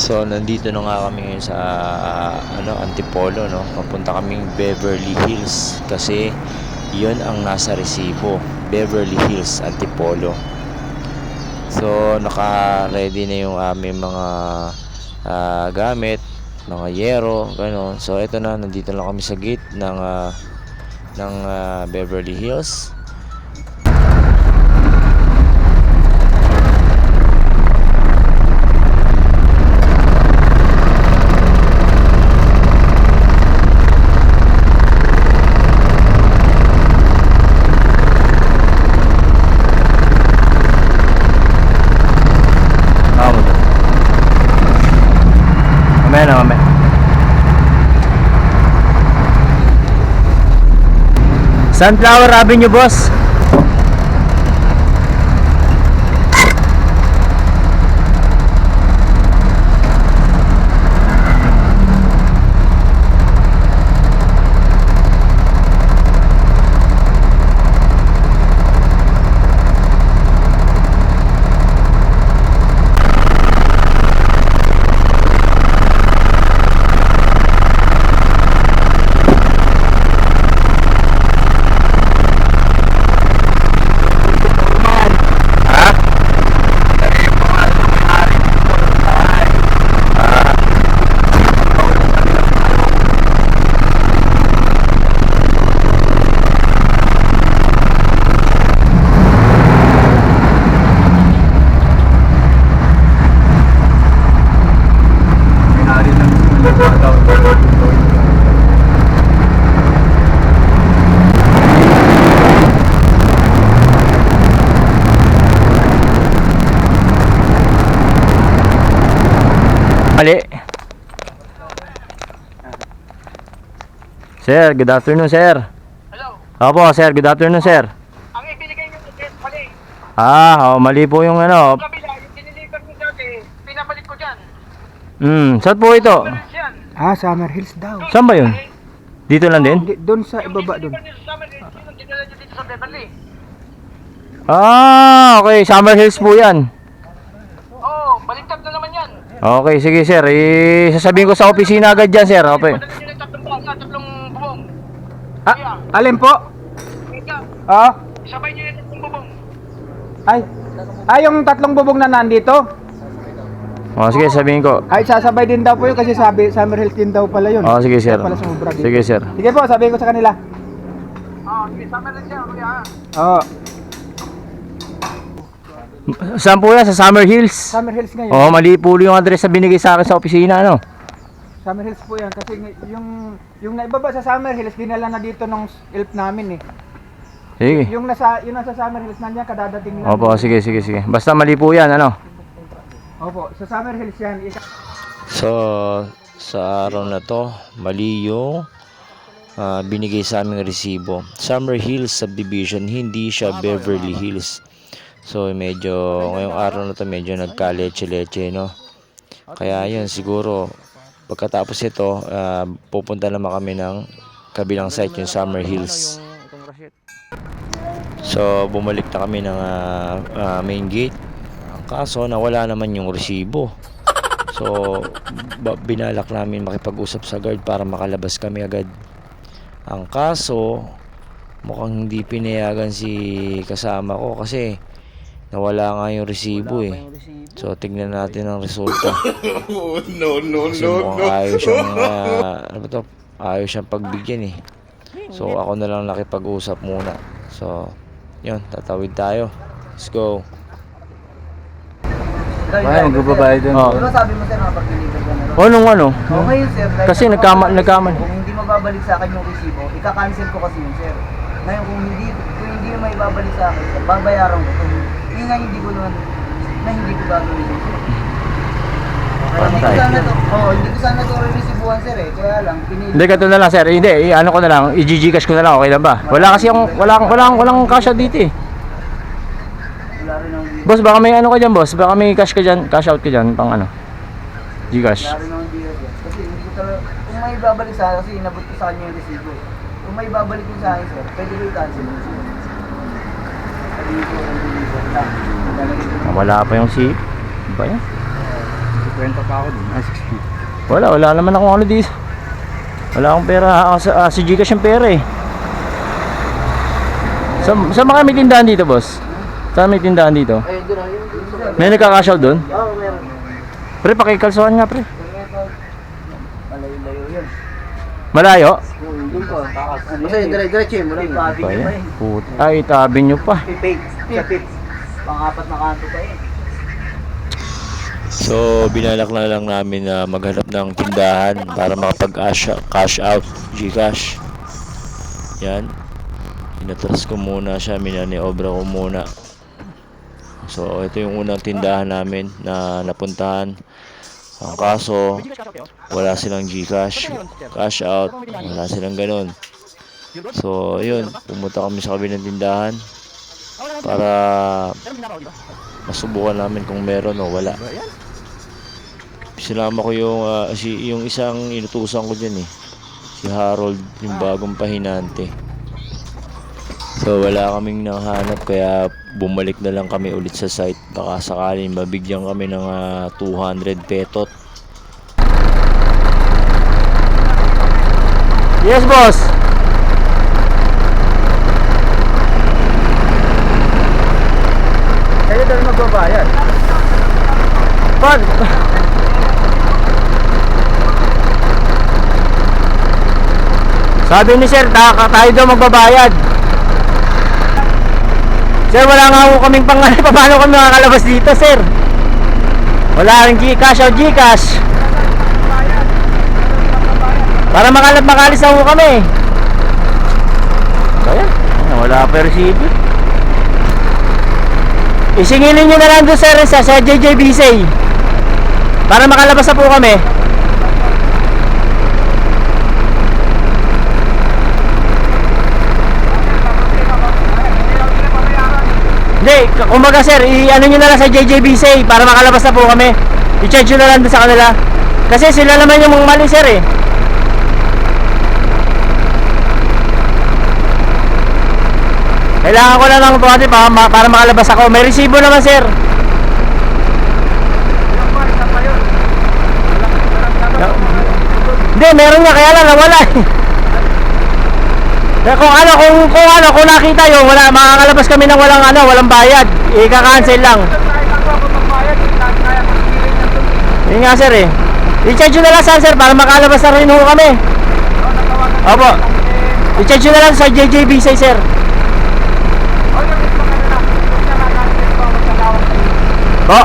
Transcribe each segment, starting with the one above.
So, nandito na nga kami ngayon sa ano, Antipolo, no? Papunta kaming Beverly Hills kasi 'yun ang nasa resibo. Beverly Hills, Antipolo. So, naka-ready na yung aming mga ah, gamit, mga yero, gano'n. So, ito na, nandito na kami sa gate ng ah, ng ah, Beverly Hills. Ako mo to. Mamaya na, mamaya. Sunflower Avenue, boss. Ha? Mali. Sir, good afternoon, sir. Hello. Opo, sir, good afternoon, sir. Ang ibinigay niyo sa test mali. Ah, oh, mali po yung ano. Kabila, yung diniliver niyo dati, pinabalik ko dyan. Hmm, saan po ito? Meron yan. Ah, Summer Hills daw. Saan ba yun? Dito lang din? Di, doon sa Yung ibaba doon. diniliver niyo sa Summer Hills, yun ang dinala niyo dito sa Beverly. Ah, okay, Summer Hills po yan. Oo, baliktad na naman yan. Okay, sige, sir. Eh, sasabihin ko sa opisina agad dyan, sir. Okay. Padala niyo ng tatlong baka, tatlong bubong. Ah, alin po? Ika, Ah, isabay niyo yung tatlong bubong. ay. Ay, yung tatlong bubong na nandito. Oh, sige, sabihin ko. Ay, sasabay din daw po yun kasi sabi Summer Hills din daw pala yun. Oh, sige, sir. Kaya pala sumubra dito. Sige, sir. Sige po, sabihin ko sa kanila. Ah, sige, Summer Hills yan, kuya. Oo. Saan po yan? Sa Summer Hills? Summer Hills ngayon. Oh, mali po yung address na binigay sa akin sa opisina, ano? Summer Hills po yan kasi ng- yung yung naibaba sa Summer Hills dinala na dito nung elf namin eh. Sige. Yung nasa yung nasa Summer Hills nandiyan kadadating lang. Opo, sige, sige, sige. Basta mali po yan, ano? Opo, sa Summer Hills yan. So, sa araw na to, mali yung ah, binigay sa aming resibo. Summer Hills Subdivision, hindi siya Beverly Hills. So, medyo, ngayong araw na to, medyo nagka-leche-leche, no? Kaya yun, siguro, pagkatapos ito, ah, pupunta naman kami ng kabilang site, yung Summer Hills. So, bumalik na kami ng ah, ah, main gate. Kaso, nawala naman yung resibo. So, binalak namin makipag-usap sa guard para makalabas kami agad. Ang kaso, mukhang hindi pinayagan si kasama ko kasi nawala nga yung resibo eh. So, tignan natin ang resulta. no, no, Kasi no, no. ayaw siyang, ah, ano ba to? Ayaw siyang pagbigyan eh. So, ako na lang nakipag-usap muna. So, yun, tatawid tayo. Let's go. Ay, magbabayad doon. Oh. Pero sabi mo sir, mapag-deliver ka na rin. O, nung ano? O ngayon sir, dahil Kasi nagkama- nagkama- Kung hindi mababalik sa akin yung resibo, ika-cancel ko kasi yun sir. Ngayon kung hindi kung hindi may babalik sa akin, babayaran ko. Kung yun nga hindi ko naman na hindi ko gagawin sir. Kaya hindi ko sana to, oh, hindi ko sana to re-resibuhan sir eh. Kaya lang, pinili. Hindi, ganito na lang sir. Hindi, i- ano ko na lang, i-gcash ko na lang, okay lang ba? Wala kasi akong, wala, wala, akong- walang cash out dito eh. Wala rin ang Boss, baka may ano ka dyan, boss? Baka may cash ka dyan, cash out ka dyan, pang ano? Gcash. Wala rin ang deal. Kasi hindi ko talaga, kung may babalik sa akin, kasi inabot ko sa kanya yung resibo. eh. Kung may babalik ko sa akin sir, pwede ko i-cancel yun sir. Sabi ko, ang deliver lang. Talaga yun. Ah, Wala pa yung si... Ba yan? 50 pa ako dun. Ah, 60. Wala, wala naman akong ano dito. Wala akong pera. Ah, sa, ah, si Gcash yung pera eh. Sa, sa mga may tindahan dito, boss? Saan may tindahan dito? Ayun. doon. May nagka-cash out doon? Oo, meron. Pre, pakikalsuhan nga, pre. Malayo-layo yun. Malayo? Doon pa. Ano yun? Dire-diretso yun. Walang tabi Pa yan. eh. Put Ay, tabi nyo pa. Pipig. Sa. Pang-apat na kanto pa yun. So, binalak na lang namin na maghanap ng tindahan para makapag-cash cash out Gcash. Yan. Inatras ko muna siya, minaniobra ko muna. So, ito yung unang tindahan namin na napuntahan. Ang kaso, wala silang Gcash, cash out, wala silang ganun. So, yun, pumunta kami sa kabilang tindahan para masubukan namin kung meron o wala. Sinama ko yung ah, si yung isang inutusan ko diyan eh. Si Harold, yung bagong pahinante. So wala kaming nahanap kaya bumalik na lang kami ulit sa site. Baka sakaling mabigyan kami ng ah, 200 petot. Yes, boss. Kayo daw magbabayad. Pag Sabi ni sir, ta tayo daw magbabayad. Sir, wala nga ho kaming pang paano kami makakalabas dito, sir? Wala rin Gcash o Gcash. Para makalap makalis na ho kami. Kaya, wala pa resibo. Isingilin nyo na lang doon sir sa, sa JJBC para makalabas na po kami. Hindi, kumbaga sir, i-ano nyo na lang sa JJBC para makalabas na po kami. I-charge nyo na lang sa kanila. Kasi sila naman yung mga mali sir eh. Kailangan ko lang ng buhati para, para makalabas ako. May resibo naman sir. Hindi, meron nga kaya lang nawala eh. Kung ano, kung, kung ano, kung nakita yun, wala, makakalabas kami ng walang ano, walang bayad. Ika-cancel lang. Yun nga sir eh. I-charge nyo na lang saan sir para makalabas na rin ho kami. Opo. I-charge nyo na lang sa JJB say sir. Po.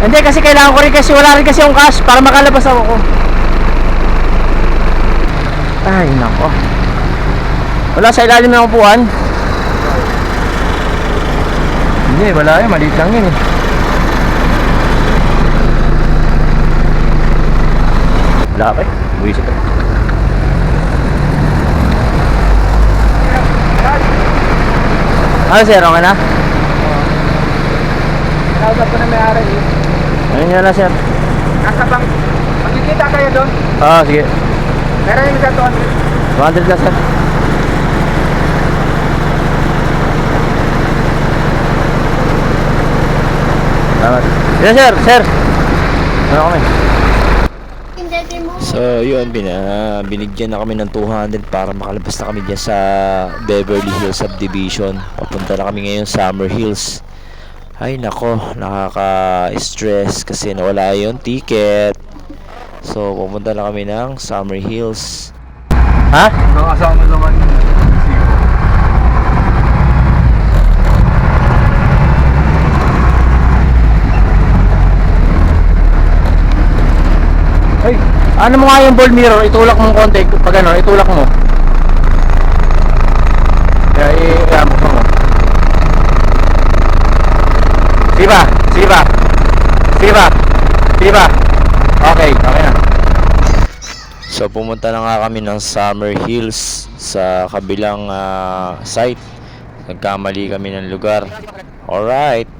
Hindi kasi kailangan ko rin kasi wala rin kasi yung cash para makalabas ako. Ay nako. Wala sa ilalim ng upuan. Hindi, wala yun. Maliit lang yun eh. Wala pa eh. Buwisip eh. Ano sir, okay na? Kinausap ko na may-ari eh. Ayun nyo na sir. Nasa bang, magkikita kayo doon? Oo, sige. Meron yung isa doon. 200 lang sir. Salamat. Yes sir, sir. Ano kami? So yun, bina, binigyan na kami ng 200 para makalabas na kami dyan sa Beverly Hills Subdivision. Papunta na kami ngayon Summer Hills. Ay nako, nakaka-stress kasi nawala yung ticket. So pupunta na kami ng Summer Hills. Ha? Nakasama naman resibo. Ay, ano mo nga yung ball mirror? Itulak mo konti. Pag ano, itulak mo. Kaya i-amok mo. Sige ba? Sige ba? Sige ba? Sige ba? Okay, okay na. So pumunta na nga kami ng Summer Hills sa kabilang ah, site. Nagkamali kami ng lugar. Alright.